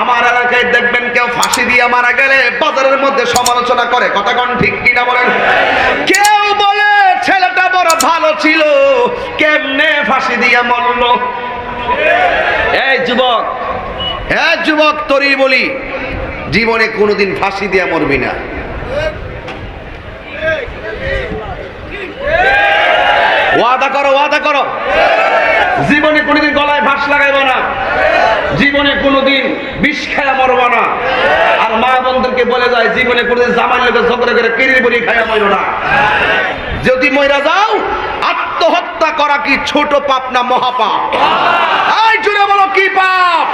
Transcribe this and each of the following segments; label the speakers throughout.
Speaker 1: আমার এলাকায় দেখবেন কেউ ফাঁসি দিয়ে মারা গেলে বাজারের মধ্যে সমালোচনা করে। কথা কোন ঠিক কিনা বলেন? কেউ বলে ছেলেটা বড় ভালো ছিল, কেমনে ফাঁসি দিয়ে মরল? এই যুবক হ্যাঁ যুবক তোরই বলি, জীবনে কোনোদিন ফাঁসি দিয়ে মরবি না। ওয়াদা করো ওয়াদা করো। জীবনে কোনোদিন গলায় ভাস লাগাইব না। কোনোদিন বিষ খায়া মরব না। আর মা বন্ধুকে বলে যায়, জীবনে কোনোদিন জামাই লোকের ঝগড়া করে কেরির বলি খায়া মরো না। যদি মইরা যাও, আত্মহত্যা করা কি ছোট পাপ না মহাপাপ এই জুড়ে বলো কি পাপ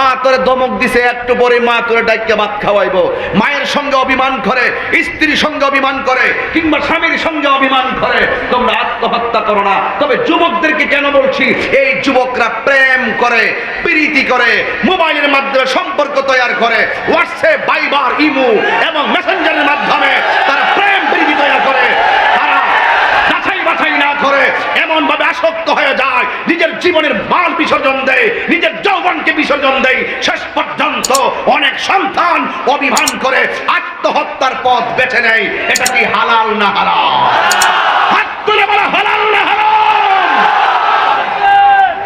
Speaker 1: মা তোরে ধমক দিছে, একটু পরে মা তোরে ডাইকে ভাত খাওয়াইবো। মায়ের সঙ্গে অভিমান করে, স্ত্রীর সঙ্গে অভিমান করে, কিংবা স্বামীর সঙ্গে অভিমান করে, তোমরা আত্মহত্যা করো না। তবে যুবকদেরকে কেন বলছি, এই যুবকরা প্রেম করে, প্রীতি করে, মোবাইলের মাধ্যমে সম্পর্ক তৈরি করে, হোয়াটসঅ্যাপ বাইবার ইমু এবং মেসেঞ্জারের মাধ্যমে তারা প্রেম প্রীতি তৈরি করে তারা যাচাই বাছাই না করে এমন ভাবে আসক্ত হয়ে যায়, নিজের জীবনের মাল বিসর্জন দেয়, নিজের যৌবনকে বিসর্জন দেয়। শেষ পর্যন্ত অনেক সন্তান অভিমান করে আত্মহত্যার পথ বেছে নেয়। এটা কি হালাল না হারাম? হাত তুলে বলা, হালাল না হারাম?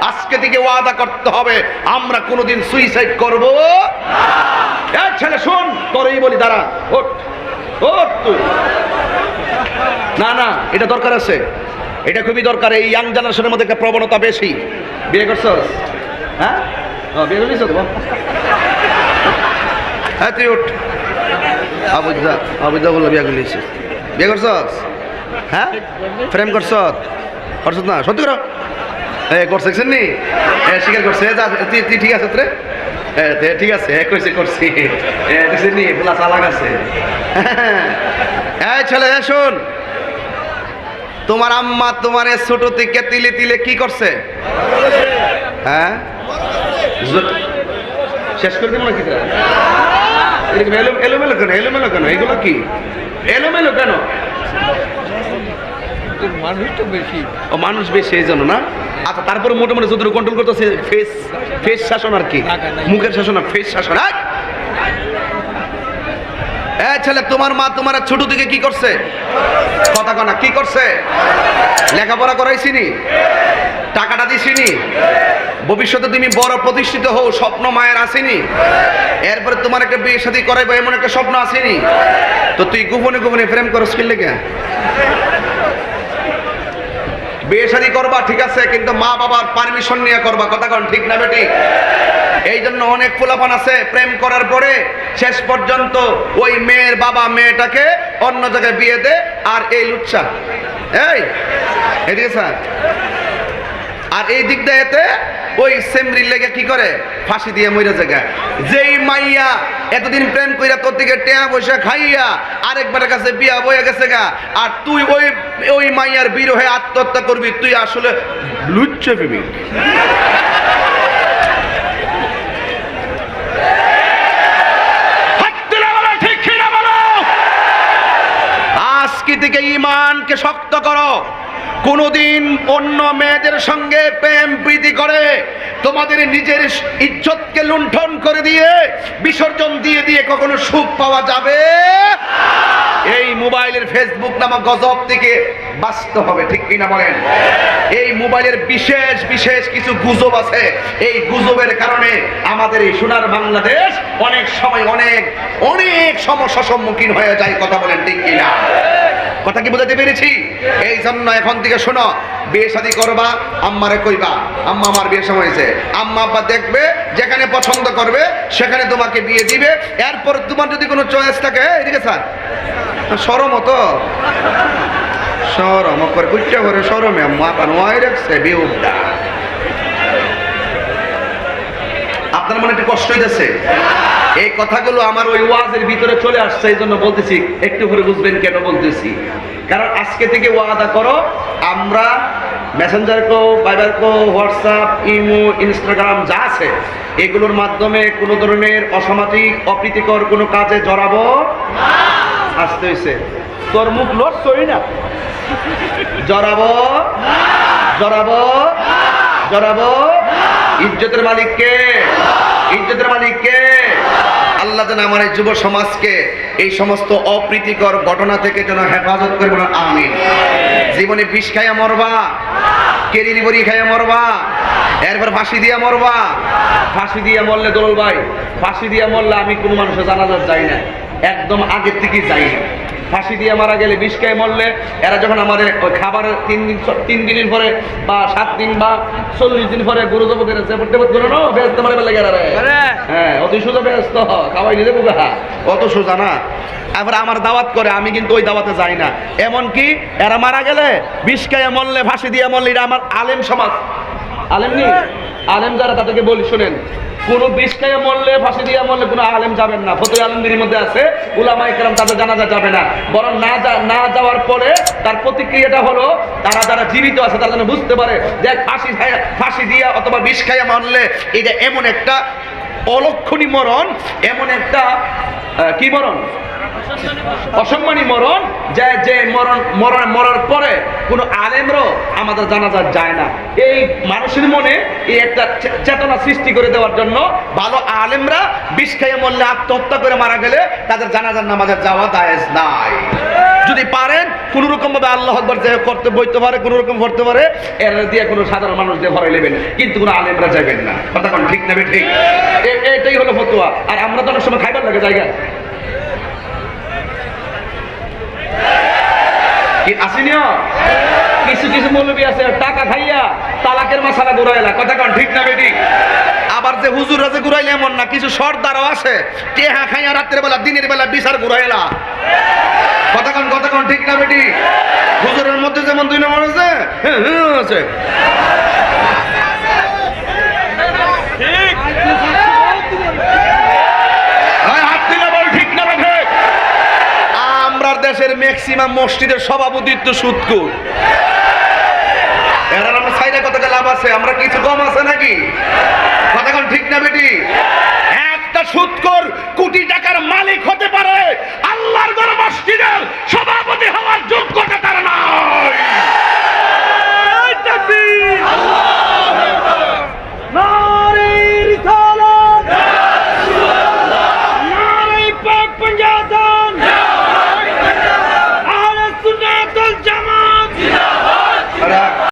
Speaker 1: আজকে থেকে ওয়াদা করতে হবে, আমরা কোনোদিন সুইসাইড করব? এই ছেলে, শোন তোরই বলি, দাঁড়া, ওঠ ওঠ তুই। না না, এটা দরকার আছে। এটা খুবই দরকার, এই ইয়াং জেনারেশনের মধ্যে একটা প্রবণতা বেশি। বিয়ে করছস? হ্যাঁ? বিয়ে করিস তো? হ্যাঁ তুই উঠ। আবুজা আবুজা বলল বিয়ে করলিস বিয়ে করছস? হ্যাঁ? ফ্রেম করছ করছস না? সত্যি করো। এ, করছে নি? এ, স্বীকার করছে। যা, তুই ঠিক আছে রে? ঠিক আছে। এ কইছে করছি। দেখছি নি? পোলা চালাক আছে। এই ছেলে, এ, শোন। তোমার আম্মা তোমার ছোট থেকে তিলে তিলে কি করছে? হ্যাঁ? শেষ করে দেবো নাকি এলোমেলো কেন? এলোমেলো কেন? এগুলো কি? এলোমেলো কেন?
Speaker 2: মানুষ তো বেশি।
Speaker 1: ও মানুষ বেশি এই জন্য না? আচ্ছা তারপরে মোটামুটি যতটুকু কন্ট্রোল করতেছে ফেস ফেস শাসন আর কি। মুখের শাসন আর ফেস শাসন। এই! এ ছেলে, তোমার মা তোমার ছোট থেকে কি করছে? কথা কনা, কি করছে? লেখাপড়া করাইছিনি? টাকাটা দিছিনি? ভবিষ্যতে তুমি বড় প্রতিষ্ঠিত হও, স্বপ্ন মায়ের আসেনি? এরপরে তোমার একটা বিয়ে সাথে করাইবো, এমন একটা স্বপ্ন আসেনি? তো তুই গোপনে গোপনে প্রেম করস কি লেগে? বিয়ে শাদী করবা, ঠিক আছে, কিন্তু মা বাবার পারমিশন নিয়ে করবা, কথা কন, ঠিক না বেটি? এই জন্য অনেক ফুলাপান আছে। প্রেম করার পরে শেষ পর্যন্ত ওই মেয়ের বাবা মেয়েটাকে অন্য জায়গায় বিয়ে দে আর এই লুচ্ছা। এই, এদিকে স্যার। আর এই দিক দিয়ে এতে ওই সেমরির লেগে কি করে? ফাঁসি দিয়ে মইরা জায়গায়। যেই মাইয়া এতদিন প্রেম কইরা তোর দিকে টেয়া বসে খাইয়া আরেকবারের কাছে বিয়া বয়ে গেছে গা, আর তুই ওই ওই মাইয়ার বিরহে আত্মহত্যা করবি, তুই আসলে লুচ্ছ প্রেমিক হাত তুলে বলো, ঠিক কিনা বলো? আজকে থেকে ইমানকে শক্ত করো। কোনোদিন অন্য মেয়েদের সঙ্গে প্রেম প্রীতি করে তোমাদের নিজের ইজ্জতকে লুণ্ঠন করে দিয়ে, বিসর্জন দিয়ে দিয়ে কখনো সুখ পাওয়া যাবে? এই মোবাইলের ফেসবুক নামক গজব থেকে বাঁচতে হবে, ঠিক কিনা বলেন? এই মোবাইলের বিশেষ বিশেষ কিছু গুজব আছে। এই গুজবের কারণে আমাদের এই সোনার বাংলাদেশ অনেক সময় অনেক অনেক সমস্যার সম্মুখীন হয়ে যায়, কথা বলেন ঠিক কিনা? কথা কি বোঝাতে পেরেছি? এই জন্য এখন থেকে শোনো, বিয়ে শাদী করবা, আম্মারে কইবা, আম্মা আমার বিয়ের সময় হয়েছে। আম্মা আব্বা দেখবে, যেখানে পছন্দ করবে, সেখানে তোমাকে বিয়ে দিবে। এরপর তোমার যদি কোনো চয়েস থাকে এদিকে স্যার সরম তো। সরম করে, কুচ্চা করে সরমে আম্মা পানোয়াই রাখছে বিউটা আপনার মনে একটু কষ্ট হইতেছে? এই কথাগুলো আমার ওই ওয়াজের ভিতরে চলে আসছে, এই জন্য বলতেছি, একটু করে বুঝবেন কেন বলতেছি। কারণ আজকে থেকে ওয়াদা করো, আমরা মেসেঞ্জার কো ভাইবার কো হোয়াটসঅ্যাপ ইমো ইনস্টাগ্রাম যা আছে, এগুলোর মাধ্যমে কোনো ধরনের অসামাজিক, অপ্রীতিকর কোনো কাজে জড়াবো আসতে হয়েছে তোর মুখ লড়ছই না? জড়াবো জড়াবো জড়াবো ইজ্জতের মালিককে? ইজ্জতের মালিক কে আল্লাহ যেন আমার এই যুব সমাজকে এই সমস্ত অপ্রীতিকর ঘটনা থেকে যেন হেফাজত করে বলুন, আমিন। জীবনে বিষ খাইয়া মরবা কেরিনি বড়ি খাইয়া মরবা, এরপর ফাঁসি দিয়া মরবা। ফাঁসি দিয়া মরলে দোল ভাই, ফাঁসি দিয়া মরলে আমি কোনো মানুষের জানাজার যাই না, একদম আগের থেকেই যাই না। ফাঁসি দিয়ে মারা গেলে বিষ খেয়ে মরলে এরা যখন আমাদের ওই খাবারের তিন দিন তিন দিনের পরে বা সাত দিন বা চল্লিশ দিন পরে গুরু দেবো নো ব্যস্ত মারে বেলা গেলে হ্যাঁ অত সোজা ব্যস্ত খাওয়াই নিলে বুকা অত সোজা না। এবার আমার দাওয়াত করে আমি কিন্তু ওই দাওয়াতে যাই না। এমনকি এরা মারা গেলে বিষ খেয়ে মরলে ফাঁসি দিয়ে মরলে এটা আমার আলেম সমাজ। আলেম নেই? আলেম যারা তাদেরকে বলি, শোনেন, কোন বিষ খেয়ে মরলে, ফাঁসি দিয়ে মরলে কোনো আলেম যাবেন না। ফতুল আলমগীর মধ্যে আছে উলামা ইকরাম তাদের জানাজা যাবে না। বরং না যা, না যাওয়ার পরে তার প্রতিক্রিয়াটা হলো, তারা যারা জীবিত আছে, তারা যেন বুঝতে পারে যে ফাঁসি ফাঁসি দিয়া অথবা বিষ খাইয়া মরলে, এটা এমন একটা অলক্ষণী মরণ, এমন একটা কি মরণ? অসম্মানী মরণ, যে যে মরণ মরণ, মরার পরে কোনো আলেমরও আমাদের জানাজা যায় না। এই মানুষের মনে এই একটা চেতনা সৃষ্টি করে দেওয়ার জন্য ভালো আলেমরা বিষ খেয়ে মরলে আত্মহত্যা করে মারা গেলে তাদের জানাজার নামাজের যাওয়া দায়েজ নাই। যদি পারেন, কোন রকম ভাবে আল্লাহ আকবর যে করতে, বইতে পারে, কোন রকম করতে পারে, এর দিয়ে কোনো সাধারণ মানুষ দিয়ে ভরাই নেবেন, কিন্তু কোনো আলেমরা যাবেন না। ঠিক নেবে ঠিক এটাই হলো ফতুয়া। আর আমরা তো অনেক সময় খাইবার লাগে জায়গা। কি আসিনিও কিছু কিছু মৌলবী আছে। টাকা খাইয়া তালাকের মশালা ঘুরাইলা। কথা কন ঠিক না বেটি আবার যে হুজুর যে ঘুরাইলে এমন না কিছু সর্দারও আছে। টেহা খাইয়া রাত্রের বেলা দিনের বেলা বিচার ঘুরাইলা। কথা কন কথা কন ঠিক না বেটি হুজুরের মধ্যে যেমন দুই নম্বর আছে হ্যাঁ, হ্যাঁ, আছে। দেশের ম্যাক্সিমাম মসজিদের সভাপতিত্ব সুৎকুর আমরা কিছু কম আছে নাকি? কথাখন ঠিক না বেটি? একটা কোটি টাকার মালিক হতে পারে সভাপতি হওয়ার